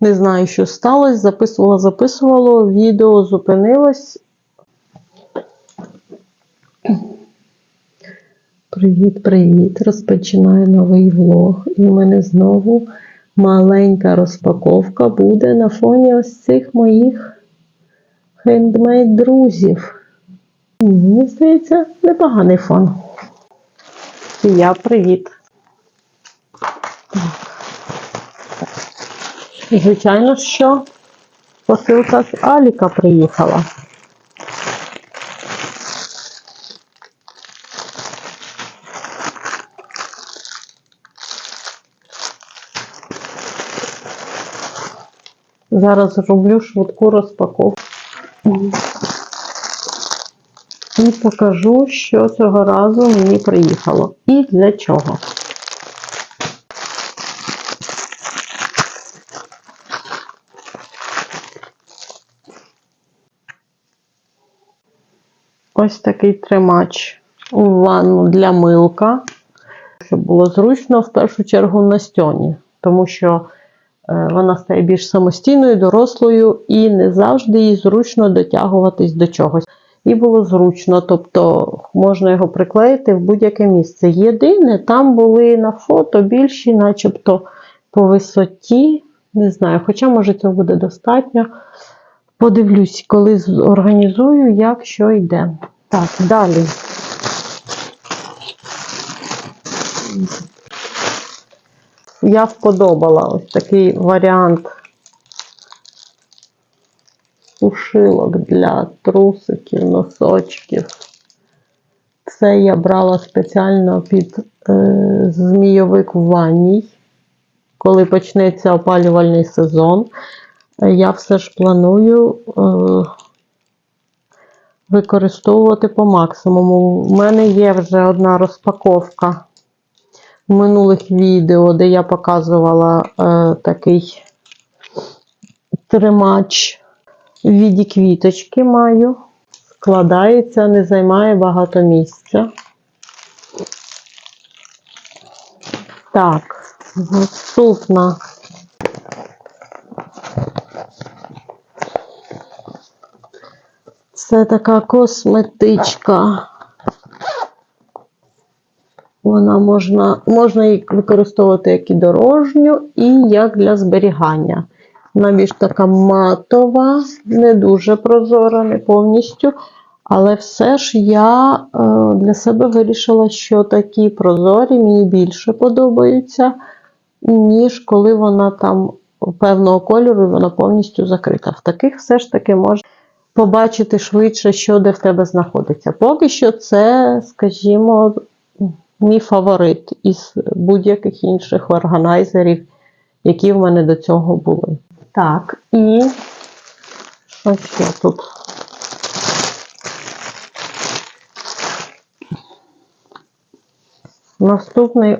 Не знаю, що сталося. Записувала, записувала, відео зупинилось. Привіт, привіт! Розпочинаю новий влог. І в мене знову маленька розпаковка буде на фоні ось цих моїх хендмейд друзів. Мені здається, непоганий фон. І я привіт. Звичайно, що посилка з Аліка приїхала. Зараз зроблю швидку розпаковку. І покажу, що цього разу мені приїхало. І для чого. Ось такий тримач у ванну для милка. Щоб було зручно, в першу чергу на стьоні, тому що е, вона стає більш самостійною, дорослою, і не завжди їй зручно дотягуватись до чогось. І було зручно, тобто можна його приклеїти в будь-яке місце. Єдине, там були на фото більші, начебто по висоті. Не знаю, хоча, може, цього буде достатньо. Подивлюсь, коли організую, як що йде. Так, далі. Я вподобала ось такий варіант сушилок для трусиків, носочків. Це я брала спеціально під е, змійовик в ванній. Коли почнеться опалювальний сезон, я все ж планую е, використовувати по максимуму. У мене є вже одна розпаковка в минулих відео, де я показувала е, такий тримач в віді квіточки маю. Складається, не займає багато місця. Так, наступна. Це така косметичка. Вона можна, можна її використовувати як і дорожню, і як для зберігання. Вона більш така матова, не дуже прозора, не повністю. Але все ж я е, для себе вирішила, що такі прозорі мені більше подобаються, ніж коли вона там певного кольору і вона повністю закрита. В таких все ж таки можна побачити швидше, що де в тебе знаходиться. Поки що це, скажімо, мій фаворит із будь-яких інших органайзерів, які в мене до цього були. Так, і що ще тут? Наступний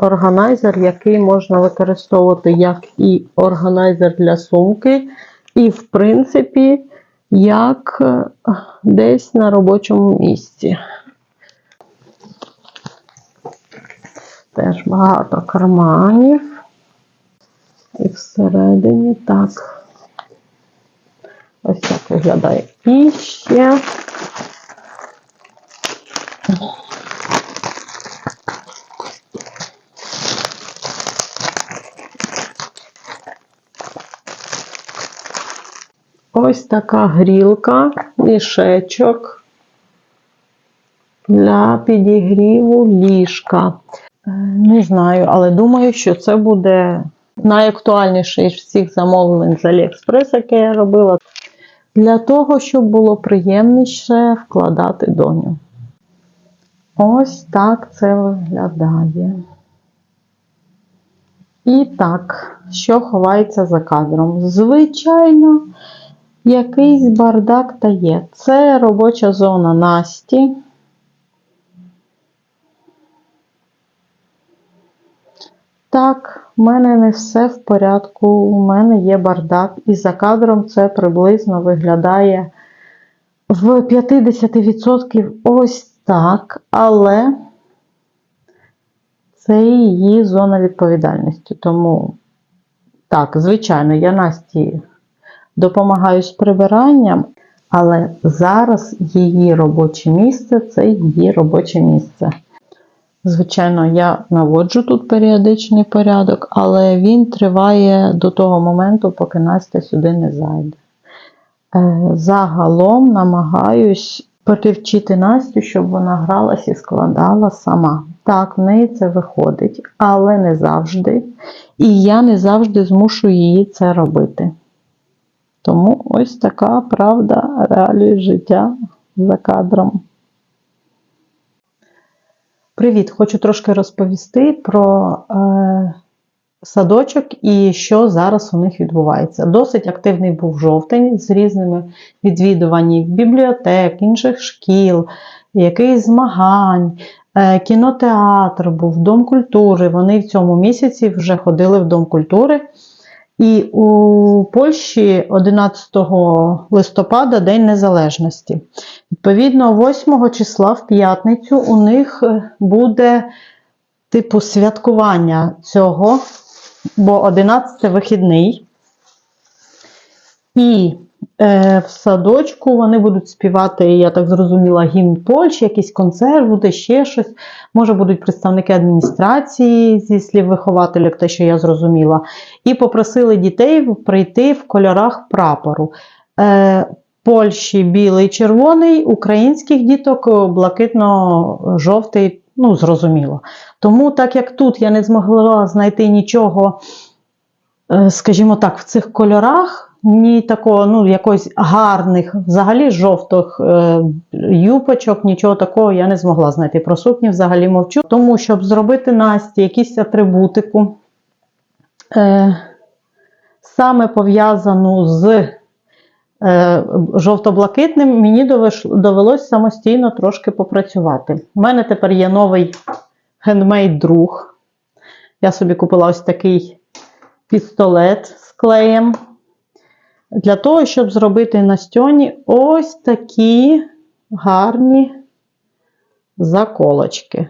органайзер, який можна використовувати як і органайзер для сумки, і, в принципі, як десь на робочому місці. Теж багато карманів. І всередині так. Ось так виглядає. І ще. Ось така грілка, мішечок для підігріву ліжка. Е, Не знаю, але думаю, що це буде найактуальніший з всіх замовлень з Aliexpress, яке я робила, для того, щоб було приємніше вкладати доню. Ось так це виглядає. І так, що ховається за кадром? Звичайно, якийсь бардак та є. Це робоча зона Насті. Так, в мене не все в порядку, у мене є бардак, і за кадром це приблизно виглядає в 50% ось так, але це її зона відповідальності. Тому Так, звичайно, я Насті допомагаю з прибиранням, але зараз її робоче місце це її робоче місце. Звичайно, я наводжу тут періодичний порядок, але він триває до того моменту, поки Настя сюди не зайде. Е, Загалом намагаюсь привчити Настю, щоб вона гралась і складала сама. Так, в неї це виходить, але не завжди. І я не завжди змушу її це робити. Тому ось така правда реалії життя за кадром. Привіт! Хочу трошки розповісти про е, садочок і що зараз у них відбувається. Досить активний був жовтень з різними відвідуваннями бібліотек, інших шкіл, якихось змагань, е, кінотеатр був, Дом культури. Вони в цьому місяці вже ходили в Дом культури. І у Польщі 11 листопада День Незалежності. Відповідно, 8 числа в п'ятницю у них е, буде типу святкування цього, бо 11 вихідний. І в садочку вони будуть співати, я так зрозуміла, гімн Польщі, якийсь концерт, буде ще щось. Може, будуть представники адміністрації зі слів вихователів, те, що я зрозуміла. І попросили дітей прийти в кольорах прапору. Е, Польщі білий, червоний, українських діток блакитно-жовтий, ну, зрозуміло. Тому, так як тут я не змогла знайти нічого, е, скажімо так, в цих кольорах, ні такого, ну, якось гарних, взагалі жовтих е, юпочок, нічого такого я не змогла знайти. Про сукні взагалі мовчу. Тому, щоб зробити Насті якісь атрибутику, е, саме пов'язану з е, жовто-блакитним, мені довелось самостійно трошки попрацювати. У мене тепер є новий хендмейд друг. Я собі купила ось такий пістолет з клеєм. Для того, щоб зробити на стьоні ось такі гарні заколочки.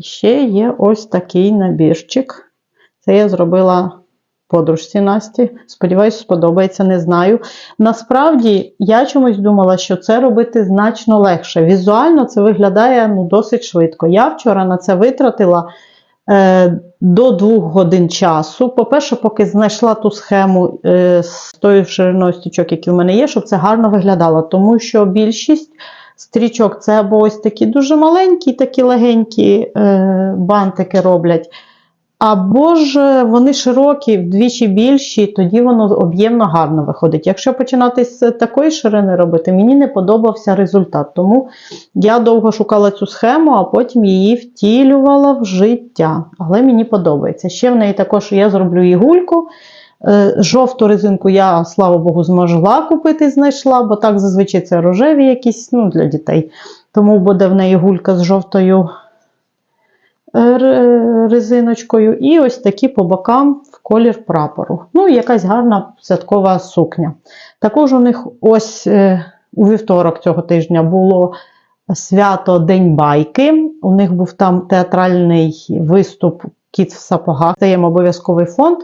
Ще є ось такий набірчик. Це я зробила подружці Насті. Сподіваюсь, сподобається, не знаю. Насправді, я чомусь думала, що це робити значно легше. Візуально це виглядає ну, досить швидко. Я вчора на це витратила до 2 годин часу. По-перше, поки знайшла ту схему е, з тою шириною стічок, які в мене є, щоб це гарно виглядало. Тому що більшість стрічок це або ось такі дуже маленькі, такі легенькі е, бантики роблять. Або ж вони широкі, вдвічі більші, тоді воно об'ємно гарно виходить. Якщо починати з такої ширини робити, мені не подобався результат. Тому я довго шукала цю схему, а потім її втілювала в життя. Але мені подобається. Ще в неї також я зроблю ігульку. Жовту резинку я, слава Богу, змогла купити, знайшла, бо так зазвичай це рожеві якісь ну, для дітей. Тому буде в неї гулька з жовтою резиночкою, і ось такі по бокам в колір прапору. Ну, і якась гарна святкова сукня. Також у них ось е, у вівторок цього тижня було свято День байки. У них був там театральний виступ Кіт в сапогах. Це є обов'язковий фонд.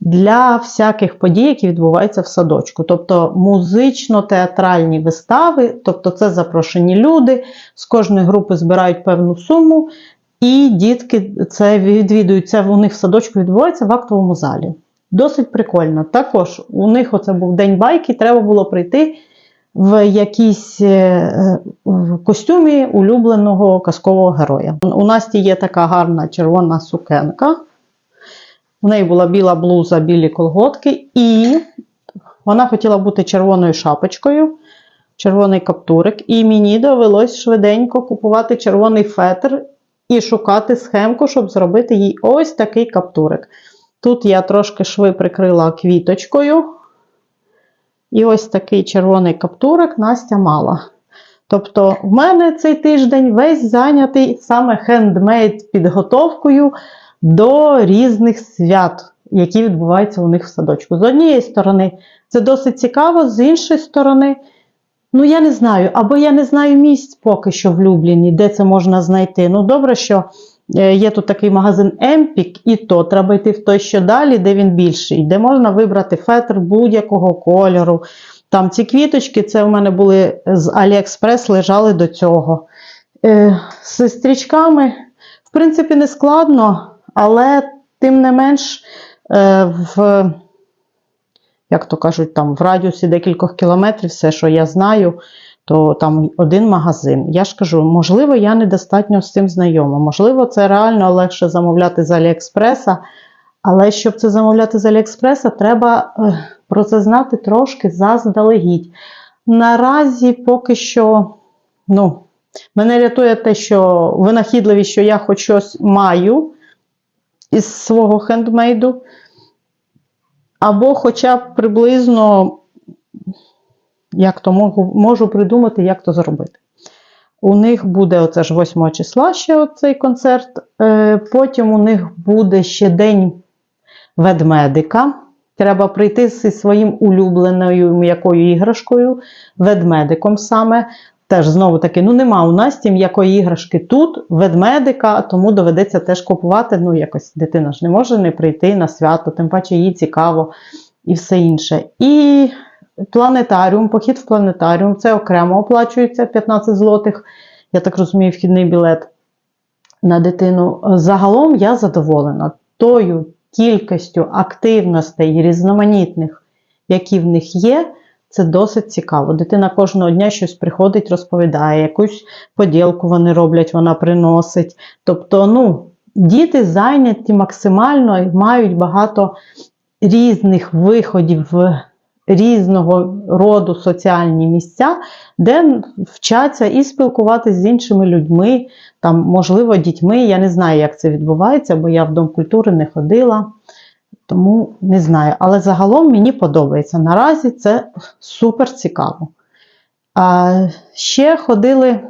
Для всяких подій, які відбуваються в садочку. Тобто музично-театральні вистави, тобто це запрошені люди, з кожної групи збирають певну суму, і дітки це відвідують, це у них в садочку відбувається в актовому залі. Досить прикольно. Також у них оце був день байки, треба було прийти в якійсь е, в костюмі улюбленого казкового героя. У Насті є така гарна червона сукенка. У неї була біла блуза, білі колготки, і вона хотіла бути червоною шапочкою, червоний каптурик. І мені довелось швиденько купувати червоний фетр і шукати схемку, щоб зробити їй ось такий каптурик. Тут я трошки шви прикрила квіточкою. І ось такий червоний каптурик Настя мала. Тобто, в мене цей тиждень весь зайнятий саме хендмейд підготовкою до різних свят, які відбуваються у них в садочку. З однієї сторони, це досить цікаво, з іншої сторони, Ну, я не знаю, або я не знаю місць поки що в Любліні, де це можна знайти. Ну, добре, що Е, Є тут такий магазин Емпік, і то треба йти в той, що далі, де він більший, де можна вибрати фетр будь-якого кольору. Там ці квіточки, це у мене були з Аліекспрес, лежали до цього. Е, з стрічками, в принципі, не складно, але тим не менш, е, в, як то кажуть, там в радіусі декількох кілометрів, все, що я знаю, то там один магазин. Я ж кажу, можливо, я недостатньо з цим знайома. Можливо, це реально легше замовляти з Аліекспреса. Але щоб це замовляти з Аліекспреса, треба е, про це знати трошки заздалегідь. Наразі поки що, ну, мене рятує те, що винахідливість, що я хоч щось маю із свого хендмейду, або хоча б приблизно як то можу, можу придумати, як то зробити. У них буде оце ж 8 числа ще оцей концерт. Е, Потім у них буде ще день ведмедика. Треба прийти зі своїм улюбленою м'якою іграшкою, ведмедиком саме. Теж знову таки, ну нема у Насті м'якої іграшки тут, ведмедика, тому доведеться теж купувати. Ну, якось дитина ж не може не прийти на свято, тим паче їй цікаво і все інше. І планетаріум, похід в планетаріум, це окремо оплачується 15 злотих. Я так розумію, вхідний білет на дитину. Загалом я задоволена тою кількістю активностей різноманітних, які в них є. Це досить цікаво. Дитина кожного дня щось приходить, розповідає, якусь поділку вони роблять, вона приносить. Тобто, ну, діти зайняті максимально і мають багато різних виходів в різного роду соціальні місця, де вчаться і спілкуватися з іншими людьми, там, можливо, дітьми. Я не знаю, як це відбувається, бо я в Дом культури не ходила. Тому не знаю. Але загалом мені подобається. Наразі це супер цікаво. А ще ходили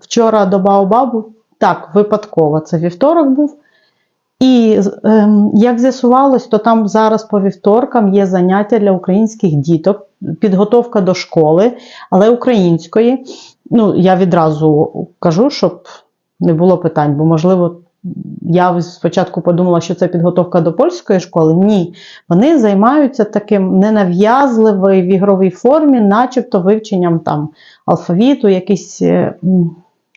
вчора до Баобабу. Так, випадково, це вівторок був. І ем, як з'ясувалось, то там зараз по вівторкам є заняття для українських діток, підготовка до школи, але української. Ну, я відразу кажу, щоб не було питань, бо, можливо, я спочатку подумала, що це підготовка до польської школи. Ні, вони займаються таким ненав'язливою в ігровій формі, начебто вивченням там алфавіту, якихось е,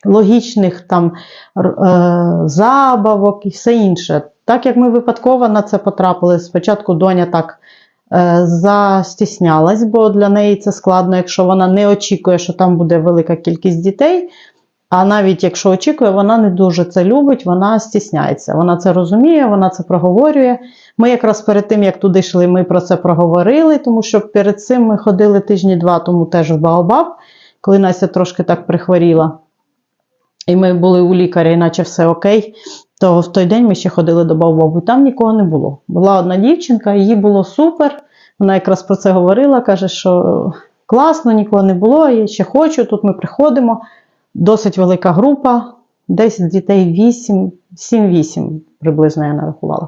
логічних там е, забавок і все інше. Так як ми випадково на це потрапили, спочатку доня так е, застіснялась, бо для неї це складно, якщо вона не очікує, що там буде велика кількість дітей. А навіть якщо очікує, вона не дуже це любить, вона стісняється. Вона це розуміє, вона це проговорює. Ми якраз перед тим, як туди йшли, ми про це проговорили, тому що перед цим ми ходили тижні два тому теж в Баобаб, коли Настя трошки так прихворіла. І ми були у лікаря, іначе все окей. То в той день ми ще ходили до Баобабу, і там нікого не було. Була одна дівчинка, їй було супер. Вона якраз про це говорила, каже, що класно, нікого не було, я ще хочу, тут ми приходимо. Досить велика група, десь дітей 8, 7-8 приблизно я нарахувала.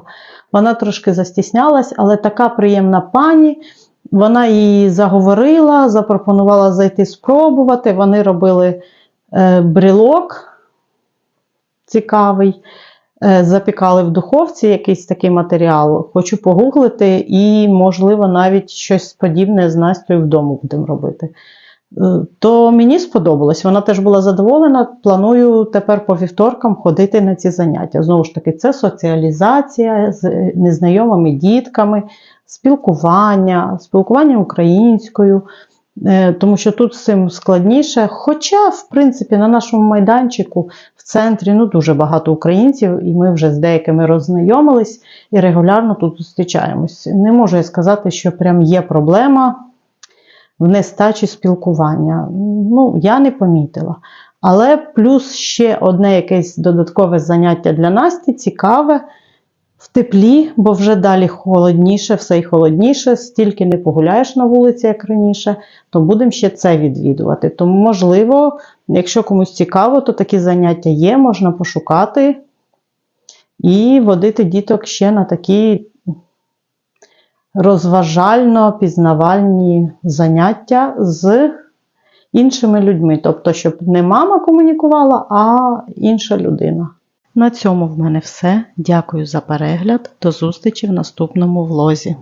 Вона трошки застіснялась, але така приємна пані. Вона її заговорила, запропонувала зайти спробувати. Вони робили е, брелок цікавий, е, запікали в духовці якийсь такий матеріал. Хочу погуглити і, можливо, навіть щось подібне з Настю вдома будемо робити. Е, То мені сподобалось, вона теж була задоволена. Планую тепер по вівторкам ходити на ці заняття. Знову ж таки, це соціалізація з е, незнайомими дітками, спілкування, спілкування українською, Е, тому що тут з цим складніше. Хоча, в принципі, на нашому майданчику в центрі ну, дуже багато українців, і ми вже з деякими роззнайомились і регулярно тут зустрічаємось. Не можу я сказати, що прям є проблема в нестачі спілкування. Ну, я не помітила. Але плюс ще одне якесь додаткове заняття для Насті цікаве. В теплі, бо вже далі холодніше, все й холодніше, стільки не погуляєш на вулиці, як раніше, то будемо ще це відвідувати. Тому, можливо, якщо комусь цікаво, то такі заняття є, можна пошукати і водити діток ще на такі розважально-пізнавальні заняття з іншими людьми. Тобто, щоб не мама комунікувала, а інша людина. На цьому в мене все. Дякую за перегляд. До зустрічі в наступному влозі.